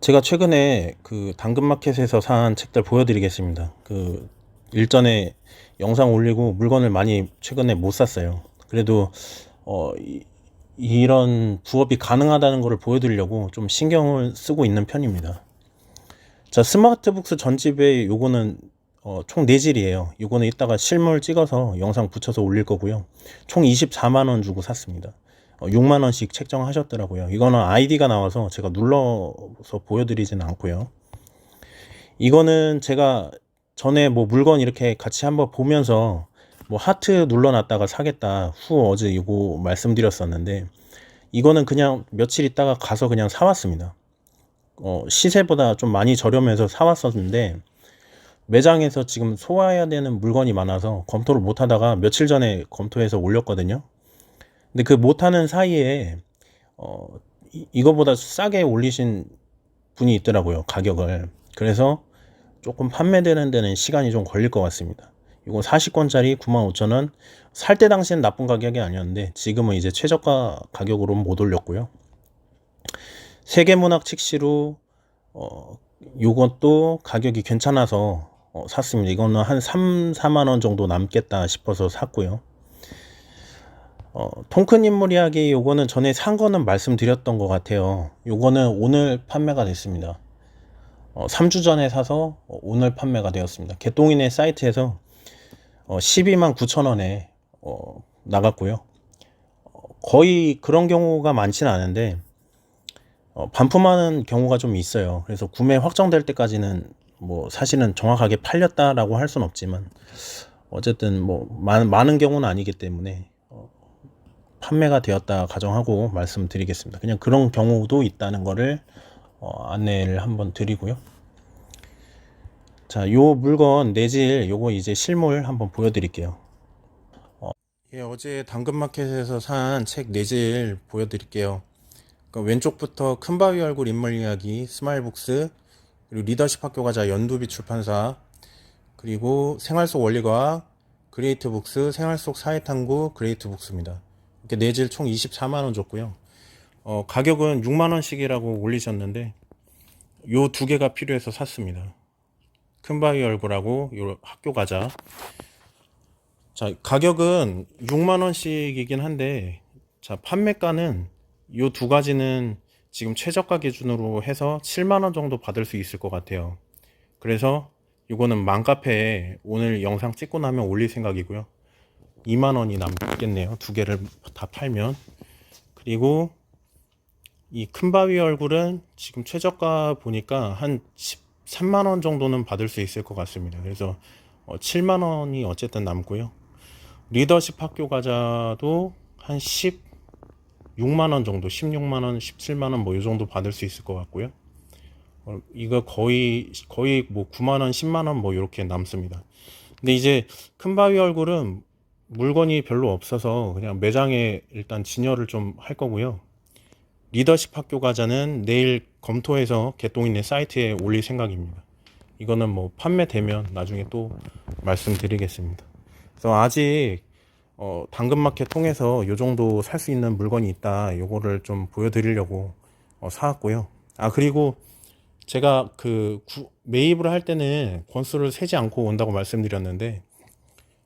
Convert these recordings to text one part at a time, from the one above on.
제가 최근에 그 당근마켓에서 산 책들 보여드리겠습니다. 그 일전에 영상 올리고 물건을 많이 최근에 못 샀어요. 그래도 어 이, 이런 부업이 가능하다는 것을 보여드리려고 좀 신경을 쓰고 있는 편입니다. 자 스마트북스 전집에 요거는 어, 총 4질이에요. 요거는 이따가 실물 찍어서 영상 붙여서 올릴 거고요. 총 24만 원 주고 샀습니다. 어, 6만 원씩 책정하셨더라고요. 이거는 아이디가 나와서 제가 눌러서 보여드리지는 않고요. 이거는 제가 전에 뭐 물건 이렇게 같이 한번 보면서 뭐 하트 눌러놨다가 사겠다 후 어제 이거 말씀드렸었는데 이거는 그냥 며칠 있다가 가서 그냥 사왔습니다. 어, 시세보다 좀 많이 저렴해서 사왔었는데 매장에서 지금 소화해야 되는 물건이 많아서 검토를 못 하다가 며칠 전에 검토해서 올렸거든요. 근데 그 못하는 사이에 어, 이, 이거보다 싸게 올리신 분이 있더라고요 가격을. 그래서 조금 판매되는 데는 시간이 좀 걸릴 것 같습니다. 이거 40권짜리 95,000원. 살 때 당시엔 나쁜 가격이 아니었는데 지금은 이제 최저가 가격으로 못 올렸고요. 세계문학 칙시로 어, 요것도 가격이 괜찮아서 어, 샀습니다. 이거는 한 3, 4만 원 정도 남겠다 싶어서 샀고요 어, 통큰 인물 이야기 요거는 전에 산 거는 말씀드렸던 것 같아요. 요거는 오늘 판매가 됐습니다. 어, 3주 전에 사서 어, 오늘 판매가 되었습니다. 개똥이네 사이트에서 어, 12만 9천 원에 어, 나갔고요. 어, 거의 그런 경우가 많지는 않은데 어, 반품하는 경우가 좀 있어요. 그래서 구매 확정될 때까지는 뭐 사실은 정확하게 팔렸다라고 할 수는 없지만 어쨌든 뭐 많은, 많은 경우는 아니기 때문에 판매가 되었다 가정하고 말씀드리겠습니다. 그냥 그런 경우도 있다는 거를 어, 안내를 한번 드리고요. 자, 요 물건 내질 요거 이제 실물 한번 보여드릴게요. 어, 예, 어제 당근마켓에서 산 책 내질 보여드릴게요. 그 왼쪽부터 큰 바위 얼굴 인물 이야기 스마일북스 그리고 리더십 학교 가자 연두비 출판사 그리고 생활 속 원리과학 그레이트 북스 생활 속 사회탐구 그레이트 북스입니다. 이렇게 내질 총 24만 원 줬고요. 어, 가격은 6만 원씩이라고 올리셨는데 요 두 개가 필요해서 샀습니다. 큰 바위 얼굴하고 요 학교 가자. 자, 가격은 6만 원씩이긴 한데 자, 판매가는 요 두 가지는 지금 최저가 기준으로 해서 7만 원 정도 받을 수 있을 것 같아요. 그래서 이거는 맘카페에 오늘 영상 찍고 나면 올릴 생각이고요. 2만 원이 남겠네요. 두 개를 다 팔면. 그리고 이 큰 바위 얼굴은 지금 최저가 보니까 한 13만 원 정도는 받을 수 있을 것 같습니다. 그래서 7만 원이 어쨌든 남고요. 리더십 학교 과자도 한 16만 원 정도, 16만 원, 17만 원 뭐 이 정도 받을 수 있을 것 같고요. 어, 이거 거의 거의 뭐 9만 원, 10만 원 뭐 이렇게 남습니다. 근데 이제 큰 바위 얼굴은 물건이 별로 없어서 그냥 매장에 일단 진열을 좀 할 거고요. 리더십 학교 과자는 내일 검토해서 개똥이네 사이트에 올릴 생각입니다. 이거는 뭐 판매되면 나중에 또 말씀드리겠습니다. 그래서 아직 어, 당근마켓 통해서 요 정도 살 수 있는 물건이 있다. 요거를 좀 보여드리려고 어, 사왔고요. 아 그리고 제가 그 구, 매입을 할 때는 권수를 세지 않고 온다고 말씀드렸는데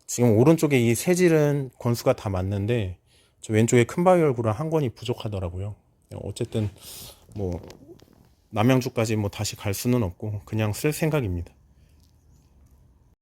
지금 오른쪽에 이 세질은 권수가 다 맞는데 저 왼쪽에 큰 바위 얼굴은 한 권이 부족하더라고요. 어쨌든 뭐 남양주까지 뭐 다시 갈 수는 없고 그냥 쓸 생각입니다.